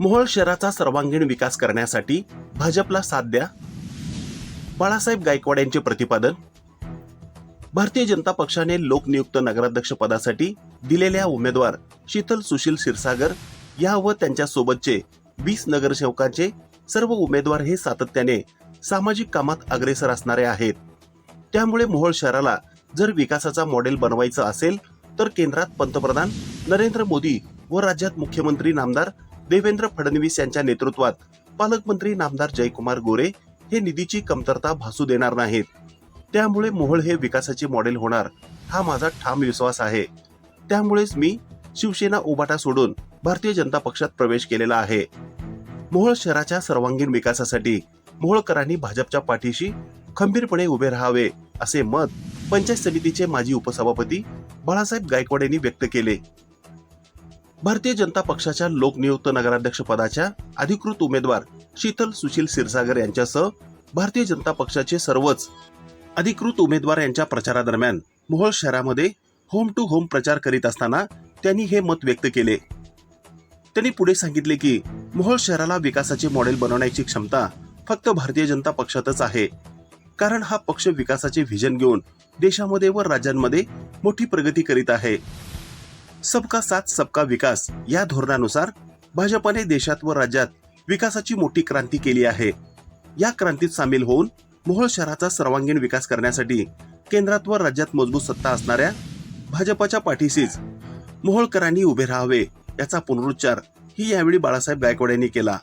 मोहोळ शहराचा सर्वांगीण विकास करण्यासाठी भाजपला साथ द्या. बाळासाहेब गायकवाड यांचे प्रतिपादन. भारतीय जनता पक्षाने लोकनियुक्त नगराध्यक्ष पदासाठी दिलेल्या उमेदवार शीतल सुशील क्षीरसागर या व त्यांच्या सोबतचे वीस नगरसेवकांचे सर्व उमेदवार हे सातत्याने सामाजिक कामात अग्रेसर असणारे आहेत. त्यामुळे मोहोळ शहराला जर विकासाचा मॉडेल बनवायचं असेल तर केंद्रात पंतप्रधान नरेंद्र मोदी व राज्यात मुख्यमंत्री नामदार देवेंद्र फडणवीस यांच्या नेतृत्वात पालकमंत्री नामदार जयकुमार गोरे हे निधीची कमतरता भासू देणार नाहीत. त्यामुळे मोहोळ हे विकासाचे मॉडेल होणार हा माझा ठाम विश्वास आहे. त्यामुळेच मी शिवसेना उबाटा सोडून भारतीय जनता पक्षात प्रवेश केलेला आहे. मोहोळ शहराच्या सर्वांगीण विकासासाठी मोहोळकरांनी भाजपच्या पाठीशी खंबीरपणे उभे राहावे असे मत पंचायत समितीचे माजी उपसभापती बाळासाहेब गायकवाड यांनी व्यक्त केले. भारतीय जनता पक्षाच्या लोकनियुक्त नगराध्यक्ष पदाच्या अधिकृत उमेदवार शीतल सुशील क्षीरसागर यांच्यासह भारतीय जनता पक्षाचे सर्वच अधिकृत उमेदवार यांच्या प्रचारादरम्यान मोहोळ शहरामध्ये होम टू होम प्रचार करीत असताना त्यांनी हे मत व्यक्त केले. त्यांनी पुढे सांगितले की मोहोळ शहराला विकासाचे मॉडेल बनवण्याची क्षमता फक्त भारतीय जनता पक्षातच आहे. कारण हा पक्ष विकासाचे व्हिजन घेऊन देशामध्ये व राज्यांमध्ये मोठी प्रगती करीत आहे. सबका साथ सबका विकास या धोरणानुसार भाजपने देशात व राज्यात विकासाची मोठी क्रांती केली आहे. या क्रांतीत सामील होऊन मोहोळ शहराचा सर्वांगीण विकास करण्यासाठी केंद्रात व राज्यात मजबूत सत्ता असणाऱ्या भाजपच्या पाठीशीच मोहोळकरांनी उभे राहावे याचा पुनरुच्चार ही यावेळी बाळासाहेब गायकवाड यांनी केला.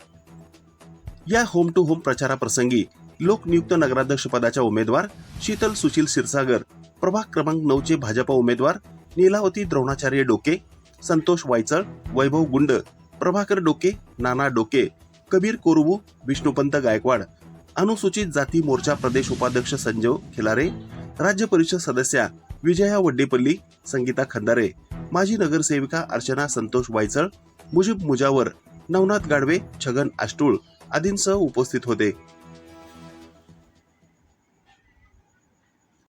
या होम टू होम प्रचाराप्रसंगी लोकनियुक्त नगराध्यक्ष पदाच्या उमेदवार शीतल सुशील क्षीरसागर प्रभाग क्रमांक नऊचे भाजपा उमेदवार नीलावती द्रोणाचार्य डोके संतोष वायचळ वैभव गुंड प्रभाकर डोके नाना डोके कबीर कोरबू विष्णुपंत गायकवाड अनुसूचित जाती मोर्चा प्रदेश उपाध्यक्ष संजय खिलारे राज्य परिषद सदस्या विजया वड्डेपल्ली संगीता खंदारे माजी नगरसेविका अर्चना संतोष वायचळ मुजीब मुजावर नवनाथ गाडवे छगन आष्टूळ आदींसह उपस्थित होते.